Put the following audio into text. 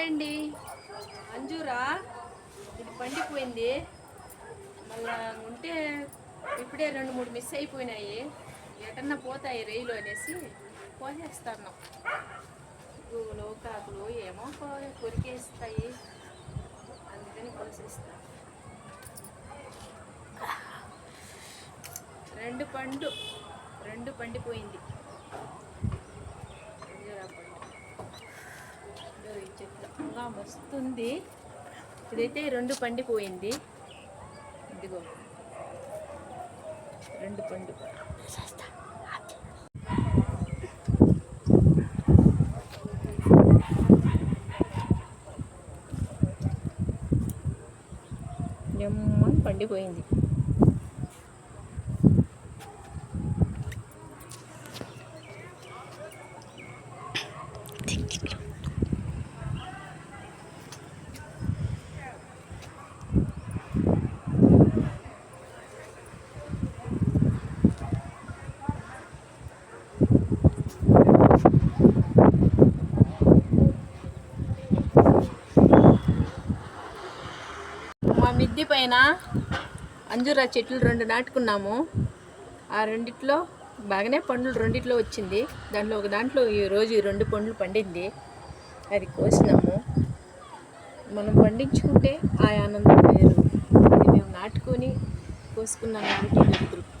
Hi అండి అంజూరా ఇది పండిపోయింది. మళ్ళా ఉంటే ఇప్పుడే రెండు మూడు మిస్ అయిపోయినాయి. ఎటన్నా పోతాయి రైలు అనేసి పోసేస్తాను. పురుగులు కాకులు ఏమో పో- కొరికేస్తాయి. అందుకని కోసేస్తాను రెండు పండు రెండు పండిపోయింది అంజూరా పండు ఇదిగో ఈ చెట్లు ఇంకా వస్తుంది. ఇదైతే రెండు పండిపోయింది. ఇదిగో. రెండు పండు. నెమ్మని పండిపోయింది. మా మిద్ది పైన అంజూరా చెట్లు రెండు నాటుకున్నాము. ఆ రెండిట్లో బాగానే పండ్లు రెండిట్లో వచ్చింది. దాంట్లో ఒక దాంట్లో ఈరోజు ఈ రెండు పండ్లు పండింది. అది కోసినాము. మనం పండించుకుంటే ఆ ఆనందం వేరు. మేము నాటుకొని కోసుకున్నాం కాబట్టి తృప్తి.